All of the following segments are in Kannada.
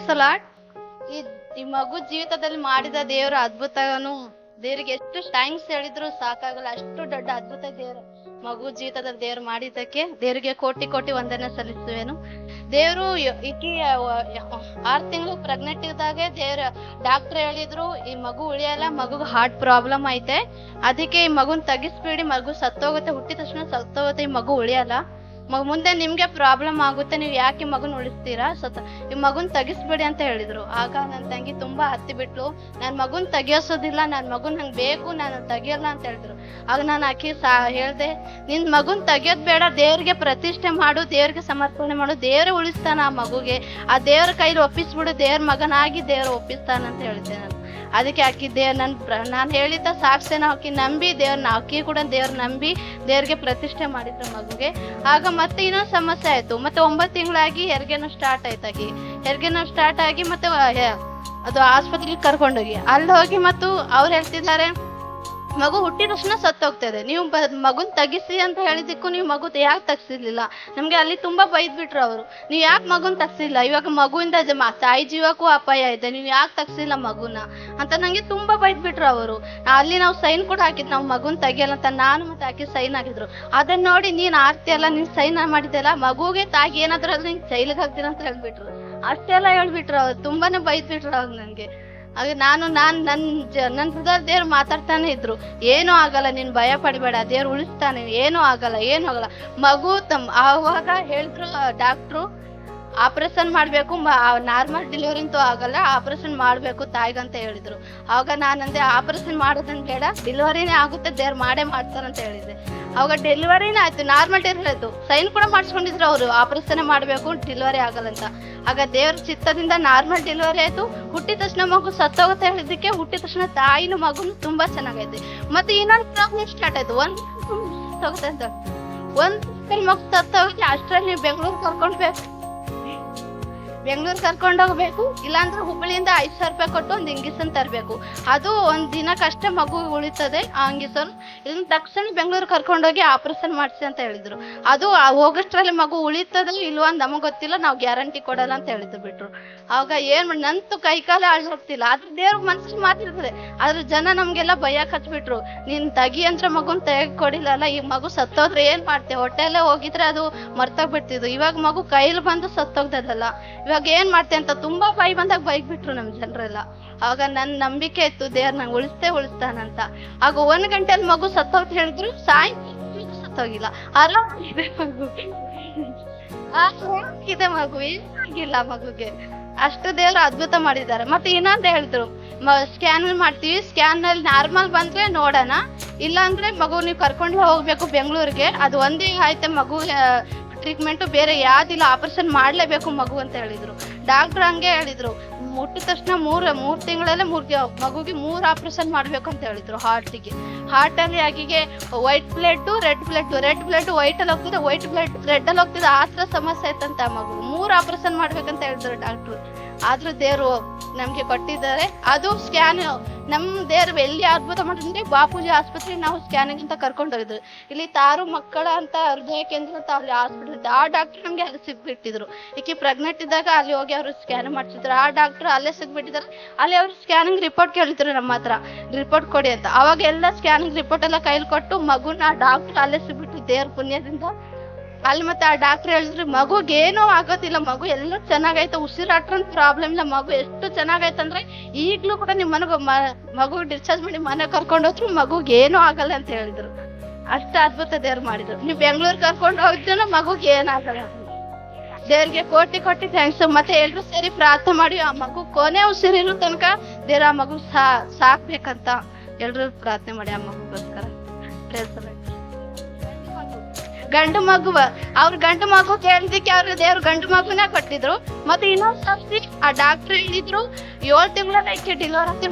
ಪ್ರೈಸಲಾಟ್ ಈ ಈ ಮಗು ಜೀವಿತದಲ್ಲಿ ಮಾಡಿದ ದೇವರ ಅದ್ಭುತನು ದೇವರಿಗೆ ಎಷ್ಟು ಥ್ಯಾಂಕ್ಸ್ ಹೇಳಿದ್ರು ಸಾಕಾಗಲ್ಲ. ಅಷ್ಟು ದೊಡ್ಡ ಅದ್ಭುತ ದೇವರ ಮಗು ಜೀವಿತದಲ್ಲಿ ದೇವ್ರು ಮಾಡಿದ್ದಕ್ಕೆ ದೇವರಿಗೆ ಕೋಟಿ ಕೋಟಿ ವಂದನೆ ಸಲ್ಲಿಸುವೆನು. ದೇವರು ಈಕಿ ಆರ್ ತಿಂಗಳು ಪ್ರೆಗ್ನೆಂಟ್ ಇದ್ದಾಗ ದೇವ್ರ ಡಾಕ್ಟರ್ ಹೇಳಿದ್ರು, ಈ ಮಗು ಉಳಿಯಲ್ಲ, ಮಗುಗೆ ಹಾರ್ಟ್ ಪ್ರಾಬ್ಲಮ್ ಐತೆ. ಅದಕ್ಕೆ ಈ ಮಗುನ್ ತೆಗಿಸ್ಬೇಡಿ ಮಗು ಸತ್ತೋಗುತ್ತೆ, ಹುಟ್ಟಿದ ತಕ್ಷಣ ಸತ್ತೋಗುತ್ತೆ, ಈ ಮಗು ಉಳಿಯಲ್ಲ. ಮುಂದೆ ನಿಮ್ಗೆ ಪ್ರಾಬ್ಲಮ್ ಆಗುತ್ತೆ, ನೀವು ಯಾಕೆ ಮಗುನ ಉಳಿಸ್ತೀರಾ? ಸತ್ತ ಈ ಮಗುನ ತೆಗಿಸ್ಬೇಡಿ ಅಂತ ಹೇಳಿದ್ರು. ಆಗ ನನ್ನ ತಂಗಿ ತುಂಬಾ ಹತ್ತಿ ಬಿಟ್ಲು ನನ್ ಮಗುನ್ ತೆಗಿಯೋಸೋದಿಲ್ಲ, ನನ್ ಮಗುನ್ ನಂಗೆ ಬೇಕು, ನಾನು ತೆಗಿಯಲ್ಲ ಅಂತ ಹೇಳಿದ್ರು. ಆಗ ನಾನು ಆಕಿ ಸಾ, ಹೇಳ್ದೆ, ನಿನ್ ಮಗುನ ತೆಗಿಯೋದ್ ಬೇಡ, ದೇವ್ರಿಗೆ ಪ್ರತಿಷ್ಠೆ ಮಾಡು, ದೇವ್ರಿಗೆ ಸಮರ್ಪಣೆ ಮಾಡು, ದೇವ್ರೇ ಉಳಿಸ್ತಾನ ಆ ಮಗುಗೆ. ಆ ದೇವ್ರ ಕೈಲಿ ಒಪ್ಪಿಸ್ಬಿಡು, ದೇವ್ರ ಮಗನಾಗಿ ದೇವ್ರ ಒಪ್ಪಿಸ್ತಾನ ಅಂತ ಹೇಳಿದ್ದೆ ನಾನು. ಅದಕ್ಕೆ ಆಕಿ ದೇವ್ರ ನನ್ ನಾನು ಹೇಳಿದ್ದ ಸಾಕ್ಷಿನ ಆಕಿ ನಂಬಿ ದೇವ್ರನ್ನ ಆಕಿ ಕೂಡ ದೇವ್ರ ನಂಬಿ ದೇವ್ರಿಗೆ ಪ್ರತಿಷ್ಠೆ ಮಾಡಿದ್ರು ಮಗುಗೆ. ಆಗ ಮತ್ತೆ ಇನ್ನೊಂದು ಸಮಸ್ಯೆ ಆಯ್ತು. ಮತ್ತೆ ಒಂಬತ್ತು ತಿಂಗಳಾಗಿ ಹೆರಿಗೆನೂ ಸ್ಟಾರ್ಟ್ ಆಯ್ತು ಆಕಿ. ಹೆರಿಗೆನೂ ಸ್ಟಾರ್ಟ್ ಆಗಿ ಮತ್ತೆ ಅದು ಆಸ್ಪತ್ರೆಗೆ ಕರ್ಕೊಂಡೋಗಿ. ಅಲ್ಲಿ ಹೋಗಿ ಮತ್ತು ಅವ್ರು ಹೇಳ್ತಿದ್ದಾರೆ ಮಗು ಹುಟ್ಟಿದ ತಕ್ಷಣ ಸತ್ತೋಗ್ತದೆ ನೀವು ಬ ಮಗುನ್ ತೆಗಿಸಿ ಅಂತ ಹೇಳಿದಕ್ಕೂ ನೀವು ಮಗು ಯಾಕೆ ತಗ್ಸಿರ್ಲಿಲ್ಲ? ನಮ್ಗೆ ಅಲ್ಲಿ ತುಂಬಾ ಬೈದ್ ಬಿಟ್ರು ಅವರು. ನೀವು ಯಾಕೆ ಮಗುನ್ ತಗ್ಸಿಲ್ಲ? ಇವಾಗ ಮಗುವಿಂದ ತಾಯಿ ಜೀವಕ್ಕೂ ಅಪಾಯ ಇದೆ. ನೀವು ಯಾಕೆ ತಗ್ಸಿಲ್ಲ ಮಗುನ? ಅಂತ ನಂಗೆ ತುಂಬಾ ಬೈದ್ ಬಿಟ್ರು ಅವರು. ಅಲ್ಲಿ ನಾವು ಸೈನ್ ಕೂಡ ಹಾಕಿದ್ ನಾವು ಮಗುನ್ ತೆಗಿಯಲ್ಲ ಅಂತ ನಾನು ಮತ್ತೆ ಹಾಕಿ ಸೈನ್ ಹಾಕಿದ್ರು. ಅದನ್ನ ನೋಡಿ ನೀನ್ ಆರ್ತಿಯಲ್ಲ ನೀನ್ ಸೈನ್ ಮಾಡಿದೆಲ್ಲ ಮಗುಗೆ ತಾಗಿ ಏನಾದ್ರೂ ನೀನ್ ಜೈಲಿಗೆ ಹಾಕ್ತೀರ ಅಂತ ಹೇಳ್ಬಿಟ್ರು ಅಷ್ಟೆಲ್ಲ ಹೇಳ್ಬಿಟ್ರು ಅವ್ರು. ತುಂಬಾನೇ ಬೈದ್ ಬಿಟ್ರು ನನ್ಗೆ ನಂಗೆ. ಹಾಗೆ ನಾನು ನಾನು ನನ್ನ ಜ ನನ್ನ ಹೃದಯ ದೇವ್ರು ಮಾತಾಡ್ತಾನೆ ಇದ್ರು. ಏನೂ ಆಗಲ್ಲ, ನೀನು ಭಯ ಪಡಿಬೇಡ, ದೇವ್ರು ಉಳಿಸ್ತಾನೆ. ಏನೂ ಆಗಲ್ಲ ಏನೂ ಆಗಲ್ಲ. ಮಗು ತಮ್, ಆವಾಗ ಹೇಳಿದ್ರು ಡಾಕ್ಟ್ರು ಆಪರೇಷನ್ ಮಾಡಬೇಕು ನಾರ್ಮಲ್ ಡೆಲಿವರಿ ಅಂತೂ ಆಗಲ್ಲ ಆಪರೇಷನ್ ಮಾಡ್ಬೇಕು ತಾಯಿಗಂತ ಹೇಳಿದ್ರು. ಆವಾಗ ನಾನಂದೆ ಆಪರೇಷನ್ ಮಾಡೋದನ್ ಬೇಡ ಡೆಲಿವರಿನೇ ಆಗುತ್ತೆ, ದೇವ್ರು ಮಾಡೇ ಮಾಡ್ತಾರಂತ ಹೇಳಿದೆ ಅವಾಗ ಡೆಲಿವರಿನೇ ಆಯ್ತು ನಾರ್ಮಲ್ ಡೆಲಿವರಿ ಆಯ್ತು. ಸೈನ್ ಕೂಡ ಮಾಡಿಸ್ಕೊಂಡಿದ್ರು ಅವರು ಆಪರೇಷನ್ ಮಾಡಬೇಕು ಡೆಲಿವರಿ ಆಗಲ್ಲ ಅಂತ. ಆಗ ದೇವ್ರ ಚಿತ್ತದಿಂದ ನಾರ್ಮಲ್ ಡೆಲಿವರಿ ಆಯ್ತು. ಹುಟ್ಟಿದ ತಕ್ಷಣ ಮಗು ಸತ್ತೋಗುತ್ತೆ ಹೇಳಿದ್ದಕ್ಕೆ ಹುಟ್ಟಿದ ತಕ್ಷಣ ತಾಯಿನ ಮಗುನು ತುಂಬಾ ಚೆನ್ನಾಗೈತೆ. ಮತ್ತೆ ಇನ್ನೊಂದು ಪ್ರಾಬ್ಲಮ್ ಸ್ಟಾರ್ಟ್ ಆಯ್ತು. ಒಂದ್ ಸತ್ತೋಗುತ್ತೆ ಅಂತ. ಒಂದ್ ಮಗು ಸತ್ತೋಗಿ ಅಷ್ಟ್ರಲ್ಲಿ ನೀವು ಬೆಂಗಳೂರು ಕರ್ಕೊಂಡ್ಬೇಕು ಬೆಂಗಳೂರು ಕರ್ಕೊಂಡು ಹೋಗಬೇಕು. ಇಲ್ಲಾಂದ್ರೆ ಹುಬ್ಬಳ್ಳಿಯಿಂದ ಐದು ಸಾವಿರ ರೂಪಾಯಿ ಕೊಟ್ಟು ಒಂದು ಇಂಗಿಸನ್ ತರಬೇಕು. ಅದು ಒಂದು ದಿನಕ್ಕಷ್ಟೇ ಮಗು ಉಳಿತದೆ. ಆ ಇಂಗಿಸನ್ ಇದನ್ನ ತಕ್ಷಣ ಬೆಂಗಳೂರು ಕರ್ಕೊಂಡೋಗಿ ಆಪರೇಷನ್ ಮಾಡಿಸಿ ಅಂತ ಹೇಳಿದ್ರು. ಅದು ಆ ಅಲ್ಲಿ ಮಗು ಉಳಿತದ ಇಲ್ವೋ ನಮಗ್ ಗೊತ್ತಿಲ್ಲ, ನಾವು ಗ್ಯಾರಂಟಿ ಕೊಡಲ್ಲ ಅಂತ ಹೇಳಿದ್ರು ಬಿಟ್ರು. ಅವಾಗ ಏನ್ ಮಾಡಿ, ನಂತು ಕೈ ಕಾಲ ಆಳ್ ಹೋಗ್ತಿಲ್ಲ. ಆದ್ರೆ ದೇವ್ರ ಮನ್ಸಿಗೆ ಮಾತಿರ್ತದೆ. ಆದ್ರೆ ಜನ ನಮ್ಗೆಲ್ಲ ಭಯ ಕಚ್ಬಿಟ್ರು. ನಿನ್ ತಗಿ ಅಂದ್ರೆ ಮಗುನ್ ತೆಗ್ ಕೊಡಿಲ್ಲಲ್ಲ, ಈ ಮಗು ಸತ್ತೋದ್ರೆ ಏನ್ ಮಾಡ್ತೆ? ಹೊಟ್ಟೆಲ್ಲೇ ಹೋಗಿದ್ರೆ ಅದು ಮರ್ತೋಗ್ಬಿಡ್ತಿದ್ದು. ಇವಾಗ ಮಗು ಕೈಲಿ ಬಂದು ಸತ್ತೋಗ್ದದಲ್ಲ. ಇವಾಗ ಏನ್ ಮಾಡ್ತೆ ಅಂತ ತುಂಬಾ ಭಯ ಬಂದಾಗ ಬೈಕ್ ಬಿಟ್ರು ನಮ್ ಜನರೆಲ್ಲ. ಆಗ ನನ್ ನಂಬಿಕೆ ಇತ್ತು, ದೇವ್ರ ನಂಗೆ ಉಳಿಸ್ತೇ ಉಳಿಸ್ತಾನಂತ. ಆಗ ಒಂದ್ ಗಂಟೆಲಿ ಮಗು ಸತ್ತೋಗ್ತ ಹೇಳಿದ್ರು, ಸಾಯ್ ಸತ್ತೋಗಿಲ್ಲ. ಮಗು. ಆರಾಮಾಗಿದೆ ಮಗು ಏನಾಗಿಲ್ಲ ಮಗುಗೆ. ಅಷ್ಟು ದೇವರು ಅದ್ಭುತ ಮಾಡಿದ್ದಾರೆ. ಮತ್ತೆ ಇನ್ನೊಂದು ಹೇಳಿದ್ರು ಸ್ಕ್ಯಾನ್ ಮಾಡ್ತೀವಿ ಸ್ಕ್ಯಾನ್ನಲ್ಲಿ ನಾರ್ಮಲ್ ಬಂದ್ರೆ ನೋಡೋಣ, ಇಲ್ಲಾಂದ್ರೆ ಮಗು ನೀವು ಕರ್ಕೊಂಡು ಹೋಗ್ಬೇಕು ಬೆಂಗಳೂರಿಗೆ, ಅದು ಒಂದೇ ಆಯ್ತು ಮಗು ಟ್ರೀಟ್ಮೆಂಟ್ ಬೇರೆ ಯಾವ್ದಿಲ್ಲ ಆಪರೇಷನ್ ಮಾಡ್ಲೇಬೇಕು ಮಗು ಅಂತ ಹೇಳಿದ್ರು. ಡಾಕ್ಟರ್ ಹಂಗೆ ಹೇಳಿದ್ರು ಮುಟ್ಟಿದ ತಕ್ಷಣ ಮೂರ್ ಮೂರ್ ತಿಂಗಳಲ್ಲೇ ಮೂರ್ ಮಗುಗೆ ಮೂರ್ ಆಪರೇಷನ್ ಮಾಡ್ಬೇಕು ಅಂತ ಹೇಳಿದ್ರು ಹಾರ್ಟಿಗೆ ಹಾರ್ಟ್ ಅಲ್ಲಿ ಆಗಿಗೆ white blood red blood red blood white ಅಲ್ಲಿ ಹೋಗ್ತಿದೆ ವೈಟ್ ಬ್ಲಡ್ ರೆಡ್ ಅಲ್ಲಿ ಹೋಗ್ತಿದೆ. ಆ ತರ ಸಮಸ್ಯೆ ಆಯ್ತಂತ ಮಗು. ಮೂರ್ ಆಪರೇಷನ್ ಮಾಡ್ಬೇಕಂತ ಹೇಳಿದ್ರು ಡಾಕ್ಟ್ರು ಆದ್ರೂ ದೇವರು ನಮ್ಗೆ ಕೊಟ್ಟಿದ್ದಾರೆ. ಅದು ಸ್ಕ್ಯಾನ್ ನಮ್ ದೇವ್ರು ಎಲ್ಲಿ ಅದ್ಭುತ ಮಾಡಿದ್ರೆ ಬಾಪೂಜಿ ಆಸ್ಪತ್ರೆ ನಾವು ಸ್ಕ್ಯಾನಿಂಗ್ ಅಂತ ಕರ್ಕೊಂಡು ಹೋಗಿದ್ರು ಇಲ್ಲಿ ತಾರು ಮಕ್ಕಳ ಅಂತ ಹೃದಯ ಕೇಂದ್ರ ಅಂತ ಅಲ್ಲಿ ಹಾಸ್ಪಿಟಲ್ ಇತ್ತು. ಆ ಡಾಕ್ಟರ್ ನಮ್ಗೆ ಅಲ್ಲಿ ಸಿಗ್ಬಿಟ್ಟಿದ್ರು. ಈಕೆ ಪ್ರೆಗ್ನೆಂಟ್ ಇದ್ದಾಗ ಅಲ್ಲಿ ಹೋಗಿ ಅವರು ಸ್ಕ್ಯಾನ್ ಮಾಡ್ತಿದ್ರು ಆ ಡಾಕ್ಟರ್ ಅಲ್ಲೇ ಸಿಗ್ಬಿಟ್ಟಿದ್ದಾರೆ. ಅಲ್ಲಿ ಅವರು ಸ್ಕ್ಯಾನಿಂಗ್ ರಿಪೋರ್ಟ್ ಕೇಳಿದ್ರು ನಮ್ಮ ಹತ್ರ. ರಿಪೋರ್ಟ್ ಕೊಡಿ ಅಂತ. ಅವಾಗ ಎಲ್ಲ ಸ್ಕ್ಯಾನಿಂಗ್ ರಿಪೋರ್ಟ್ ಎಲ್ಲ ಕೈಲಿ ಕೊಟ್ಟು ಮಗುನ ಡಾಕ್ಟರ್ ಅಲ್ಲೇ ಸಿಗ್ಬಿಟ್ಟು ದೇವ್ರ ಪುಣ್ಯದಿಂದ ಅಲ್ಲಿ ಮತ್ತೆ ಆ ಡಾಕ್ಟರ್ ಹೇಳಿದ್ರು, ಮಗುಗೆ ಏನೂ ಆಗೋದಿಲ್ಲ, ಮಗು ಎಲ್ಲ ಚೆನ್ನಾಗೈತೆ ಉಸಿರಾಟ ಪ್ರಾಬ್ಲಮ್ ಇಲ್ಲ, ಮಗು ಎಷ್ಟು ಚೆನ್ನಾಗೈತಂದ್ರೆ ಈಗ್ಲೂ ಕೂಡ ನಿಮ್ ಮನೆಗೆ ಮಗು ಡಿಸ್ಚಾರ್ಜ್ ಮಾಡಿ ಮನೆ ಕರ್ಕೊಂಡು ಹೋದ್ರು ಮಗುಗೆ ಏನೂ ಆಗಲ್ಲ ಅಂತ ಹೇಳಿದ್ರು. ಅಷ್ಟು ಅದ್ಭುತ ದೇವ್ರು ಮಾಡಿದ್ರು. ನೀವು ಬೆಂಗಳೂರು ಕರ್ಕೊಂಡು ಹೋಗಿದ್ರು ಮಗುಗೆ ಏನಾಗಲ್ಲ ದೇವ್ರಿಗೆ ಕೋಟಿ ಕೋಟಿ ಥ್ಯಾಂಕ್ಸ್ ಮತ್ತೆ ಎಲ್ರು ಸೇರಿ ಪ್ರಾರ್ಥನೆ ಮಾಡಿ, ಆ ಮಗು ಕೊನೆ ಉಸಿರಿರೋ ತನಕ ದೇವ್ರ ಆ ಮಗು ಸಾ, ಸಾಕ್ಬೇಕಂತ ಎಲ್ರು ಪ್ರಾರ್ಥನೆ ಮಾಡಿ, ಆ ಮಗುಗೋಸ್ಕರ. ಗಂಡು ಮಗುವ. ಅವ್ರ ಗಂಡು ಮಗು ಕೇಳಿದಕ್ಕೆ ಅವ್ರ ದೇವ್ರ ಗಂಡು ಮಗುನ ಕೊಟ್ಟಿದ್ರು. ಮತ್ತೆ ಇನ್ನೊಂದು ಸರ್ತಿ ಆ ಡಾಕ್ಟರ್ ಹೇಳಿದ್ರು, ಏಳ್ ತಿಂಗಳ ಆಯ್ತು. ಡೆಲಿವರಿ ಆಗ್ತಿ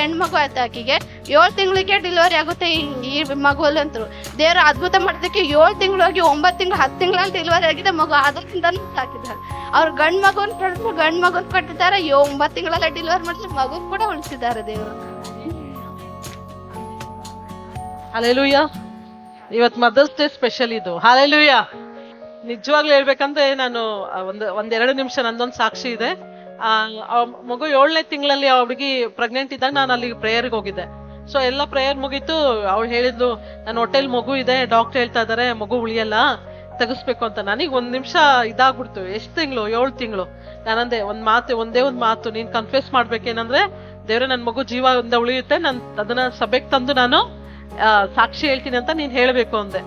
ಹೆಣ್ಣು ಮಗು ಆಯ್ತು ಆಕಿಗೆ. ಏಳು ತಿಂಗಳಿಗೆ ಡಿಲಿವರಿ ಆಗುತ್ತೆ ಈ ಮಗು ಅಂತರು ದೇವ್ರ ಅದ್ಭುತ ಮಾಡಿದಕ್ಕೆ ಏಳು ತಿಂಗಳು ಹೋಗಿ ಒಂಬತ್ತು ತಿಂಗಳು, ಹತ್ತು ತಿಂಗಳಲ್ಲಿ ಡಿಲಿವರಿ ಆಗಿದೆ. ಮಗು ಅದಕ್ಕಿಂತ ಸಾಕಿದ್ದಾರೆ ಅವ್ರ ಗಂಡ್ ಮಗುನ್ ಕೇಳಿದ್ರು ಗಂಡು ಮಗುನ್ ಕಟ್ಟಿದ್ದಾರೆ. ಒಂಬತ್ತು ತಿಂಗಳೆಲ್ಲ ಡಿಲಿವರಿ ಮಾಡಿದ್ರು ಮಗು ಕೂಡ ಉಳಿಸಿದ್ದಾರೆ ದೇವರು. ಹಾಲೆಲೂಯ ಇವತ್ ಮದರ್ಸ್ ಡೇ ಸ್ಪೆಷಲ್ ಇದು. ಹಾಲೆಲುಯ್ಯ ನಿಜವಾಗ್ಲೂ ಹೇಳ್ಬೇಕಂದ್ರೆ ನಾನು ಆ, ಒಂದು ಒಂದೆರಡು ನಿಮಿಷ ನಂದೊಂದು ಸಾಕ್ಷಿ ಇದೆ. ಆ ಆ ಮಗು ಏಳನೇ ತಿಂಗಳಲ್ಲಿ ಅವಳಿಗೆ ಪ್ರೆಗ್ನೆಂಟ್ ಇದ್ದಾಗ ನಾನು ಅಲ್ಲಿ ಪ್ರೇಯರ್ಗೆ ಹೋಗಿದ್ದೆ. ಸೊ ಎಲ್ಲ ಪ್ರೇಯರ್ ಮುಗೀತು. ಅವಳು ಹೇಳಿದ್ಲು ನನ್ನ ಹೋಟೆಲ್ ಮಗು ಇದೆ ಡಾಕ್ಟರ್ ಹೇಳ್ತಾ ಇದಾರೆ ಮಗು ಉಳಿಯಲ್ಲ ತೆಗಿಸ್ಬೇಕು ಅಂತ. ನನಗೆ ಒಂದ್ ನಿಮಿಷ ಇದಾಗ್ಬಿಡ್ತು. ಎಷ್ಟು ತಿಂಗಳು? ಏಳು ತಿಂಗಳು. ನಾನಂದೆ ಒಂದ್ ಮಾತು ಒಂದೇ ಒಂದ್ ಮಾತು. ನೀನ್ ಕನ್ಫ್ಯೂಸ್ ಮಾಡ್ಬೇಕೇನಂದ್ರೆ ದೇವ್ರೆ ನನ್ನ ಮಗು ಜೀವ ಉಳಿಯುತ್ತೆ. ನಾನು ಅದನ್ನ ಸಭೆಗೆ ತಂದು ನಾನು ಆ, ಸಾಕ್ಷಿ ಹೇಳ್ತೀನಿ ಅಂತ ನೀನ್ ಹೇಳಬೇಕು ಅಂದೆ.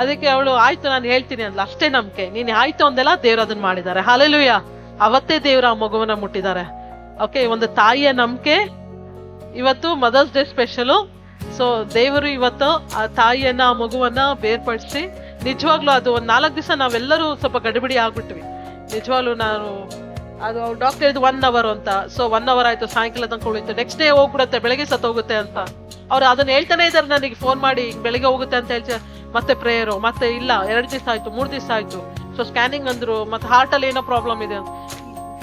ಅದಕ್ಕೆ ಅವಳು, ಆಯ್ತು, ನಾನು ಹೇಳ್ತೀನಿ ಅಂದ್ಲ. ಅಷ್ಟೇ ನಂಬಿಕೆ. ನೀನು ಆಯ್ತು ಅಂದೆಲ್ಲ ದೇವ್ರು ಅದನ್ನ ಮಾಡಿದ್ದಾರೆ. ಹಾಲೆಲುಯ್ಯ ಅವತ್ತೇ ದೇವ್ರ ಆ ಮಗುವನ್ನ ಮುಟ್ಟಿದ್ದಾರೆ. ಓಕೆ ಒಂದು ತಾಯಿಯ ನಂಬಿಕೆ. ಇವತ್ತು ಮದರ್ಸ್ ಡೇ ಸ್ಪೆಷಲು ಸೊ ದೇವರು ಇವತ್ತು ಆ ತಾಯಿಯನ್ನ, ಆ ಮಗುವನ್ನ ಬೇರ್ಪಡಿಸಿ, ನಿಜವಾಗ್ಲೂ ಅದು ಒಂದು ನಾಲ್ಕು ದಿವಸ ನಾವೆಲ್ಲರೂ ಸ್ವಲ್ಪ ಗಡಿಬಿಡಿ ಆಗ್ಬಿಟ್ವಿ. ನಿಜವಾಗ್ಲೂ ನಾನು, ಅದು ಡಾಕ್ಟರ್ ಇದು ಒನ್ ಅವರ್ ಅಂತ. ಸೊ ಒನ್ ಅವರ್ ಆಯ್ತು, ಸಾಯಂಕಾಲ ತನಕ ಉಳಿತು ನೆಕ್ಸ್ಟ್ ಡೇ ಹೋಗ್ಬಿಡುತ್ತೆ, ಬೆಳಗ್ಗೆ ಸತ್ತೋಗುತ್ತೆ ಅಂತ. ಅವ್ರು ಅದನ್ನ ಹೇಳ್ತಾನೆ ಇದಾರೆ ನನಗೆ ಫೋನ್ ಮಾಡಿ ಬೆಳಿಗ್ಗೆ ಹೋಗುತ್ತೆ ಅಂತ ಹೇಳ್ತಾರೆ ಮತ್ತೆ ಪ್ರೇಯರು ಮತ್ತೆ ಇಲ್ಲ, ಎರಡು ದಿವಸ ಆಯ್ತು, ಮೂರು ದಿವಸ ಆಯ್ತು. ಸೊ ಸ್ಕ್ಯಾನಿಂಗ್ ಅಂದ್ರು, ಮತ್ತೆ ಹಾರ್ಟ್ ಅಲ್ಲಿ ಏನೋ ಪ್ರಾಬ್ಲಮ್ ಇದೆ ಅಂತ.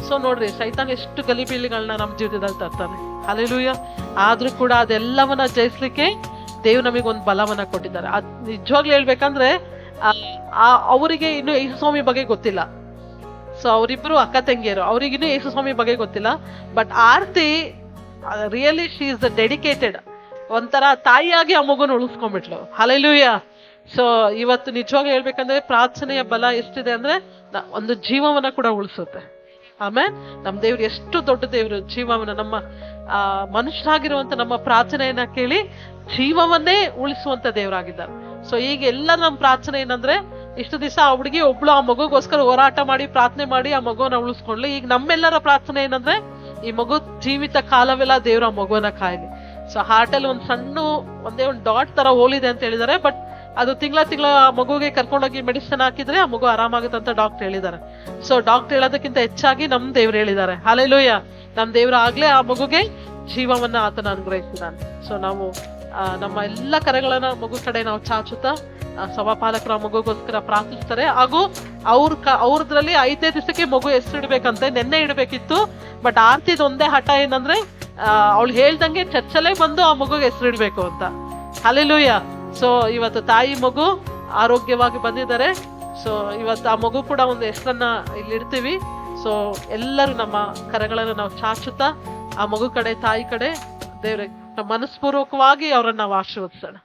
ಸೊ ನೋಡ್ರಿ, ಸೈತಾನ್ ಎಷ್ಟು ಗಲಿಬಿಲಿಗಳನ್ನ ನಮ್ಮ ಜೀವನದಲ್ಲಿ ತರ್ತಾನೆ. ಅಲ್ಲೆಲೂಯ ಆದ್ರೂ ಕೂಡ ಅದೆಲ್ಲವನ್ನ ಜಯಿಸ್ಲಿಕ್ಕೆ ದೇವ್ ನಮಗೆ ಒಂದು ಬಲವನ್ನ ಕೊಟ್ಟಿದ್ದಾರೆ. ಅದ್ ನಿಜವಾಗ್ಲೂ ಹೇಳ್ಬೇಕಂದ್ರೆ ಅವರಿಗೆ ಇನ್ನು ಯೇಸು ಸ್ವಾಮಿ ಬಗ್ಗೆ ಗೊತ್ತಿಲ್ಲ. ಸೊ ಅವರಿಬ್ರು ಅಕ್ಕ ತಂಗಿಯರು, ಅವ್ರಿಗಿನ್ನೂ ಯೇಸು ಸ್ವಾಮಿ ಬಗ್ಗೆ ಗೊತ್ತಿಲ್ಲ. But Aarti really she is dedicated ಒಂಥರ ತಾಯಿಯಾಗಿ ಆ ಮಗುನ ಉಳಿಸ್ಕೊಂಡ್ಬಿಟ್ಲು. ಹಲೆಲೂಯ ಸೊ ಇವತ್ತು ನಿಜವಾಗಿ ಹೇಳ್ಬೇಕಂದ್ರೆ ಪ್ರಾರ್ಥನೆಯ ಬಲ ಎಷ್ಟಿದೆ ಅಂದ್ರೆ ಒಂದು ಜೀವವನ್ನ ಕೂಡ ಉಳಿಸುತ್ತೆ. ಆಮೇಲೆ ನಮ್ಮ ದೇವ್ರು ಎಷ್ಟು ದೊಡ್ಡ ದೇವ್ರು. ಜೀವವನ್ನ ನಮ್ಮ, ಆ, ಮನುಷ್ಯರಾಗಿರುವಂತ ನಮ್ಮ ಪ್ರಾರ್ಥನೆಯನ್ನ ಕೇಳಿ ಜೀವವನ್ನೇ ಉಳಿಸುವಂತ ದೇವರಾಗಿದ್ದಾರೆ. ಸೊ ಈಗ ಎಲ್ಲ ನಮ್ಮ ಪ್ರಾರ್ಥನೆ ಏನಂದ್ರೆ ಇಷ್ಟು ದಿವಸ ಆ ಹುಡುಗಿ ಒಬ್ಳು ಆ ಮಗುಗೋಸ್ಕರ ಹೋರಾಟ ಮಾಡಿ, ಪ್ರಾರ್ಥನೆ ಮಾಡಿ ಆ ಮಗುವನ್ನ ಉಳಿಸ್ಕೊಂಡ್ಲಿ ಈಗ ನಮ್ಮೆಲ್ಲರ ಪ್ರಾರ್ಥನೆ ಏನಂದ್ರೆ ಈ ಮಗು ಜೀವಿತ ಕಾಲವೆಲ್ಲ ದೇವ್ರ ಮಗುವನ್ನ ಕಾಯ್ಲಿ. ಸೊ ಹಾರ್ಟ್ ಒಂದು ಸಣ್ಣ, ಒಂದೇ ಒಂದು ಡಾಟ್ ತರ ಹೋಲಿದೆ ಅಂತ ಹೇಳಿದ್ದಾರೆ ಬಟ್ ಅದು ತಿಂಗಳ ತಿಂಗಳ ಮಗುಗೆ ಕರ್ಕೊಂಡೋಗಿ ಮೆಡಿಸಿನ್ ಹಾಕಿದ್ರೆ ಆ ಮಗು ಆರಾಮಾಗುತ್ತೆ ಅಂತ ಡಾಕ್ಟರ್ ಹೇಳಿದ್ದಾರೆ. ಸೊ ಡಾಕ್ಟರ್ ಹೇಳೋದಕ್ಕಿಂತ ಹೆಚ್ಚಾಗಿ ನಮ್ ದೇವ್ರು ಹೇಳಿದ್ದಾರೆ. ಹಾಲೆಲೂಯ್ಯ ನಮ್ ದೇವ್ರು ಆಗ್ಲೇ ಆ ಮಗುಗೆ ಜೀವವನ್ನ ಆತನ ಅನುಗ್ರಹಿಸಿದ್ದಾನೆ. ಸೊ ನಾವು ನಮ್ಮ ಎಲ್ಲ ಕರೆಗಳನ್ನ ಮಗು ಕಡೆ ನಾವು ಚಾಚುತ್ತಾ ಸಭಾಪಾಲಕರ ಮಗುಗೋಸ್ಕರ ಪ್ರಾರ್ಥಿಸ್ತಾರೆ. ಹಾಗೂ ಅವ್ರ ಕ, ಅವ್ರದ್ರಲ್ಲಿ ಐದೇ ದಿವಸಕ್ಕೆ ಮಗು ಹೆಸರು ಇಡ್ಬೇಕಂತೆ ನೆನ್ನೆ ಇಡಬೇಕಿತ್ತು ಬಟ್ ಆರ್ತಿದ್ ಒಂದೇ ಹಠ ಏನಂದ್ರೆ ಅವಳು ಹೇಳ್ದಂಗೆ ಚರ್ಚಲ್ಲೇ ಬಂದು ಆ ಮಗುಗೆ ಹೆಸರು ಇಡ್ಬೇಕು ಅಂತ. ಹಲೆಲೂಯ ಸೊ ಇವತ್ತು ತಾಯಿ ಮಗು ಆರೋಗ್ಯವಾಗಿ ಬಂದಿದ್ದಾರೆ. ಸೊ ಇವತ್ತು ಆ ಮಗು ಕೂಡ ಒಂದು ಹೆಸರನ್ನ ಇಲ್ಲಿ ಇಡ್ತೀವಿ. ಸೊ ಎಲ್ಲರೂ ನಮ್ಮ ಕರೆಗಳನ್ನು ನಾವು ಚಾಚುತ್ತಾ ಆ ಮಗು ಕಡೆ, ತಾಯಿ ಕಡೆ ದೇವ್ರೆ ಮನಸ್ಪೂರ್ವಕವಾಗಿ ಅವರನ್ನ ನಾವು ಆಶೀರ್ವದಿಸೋಣ.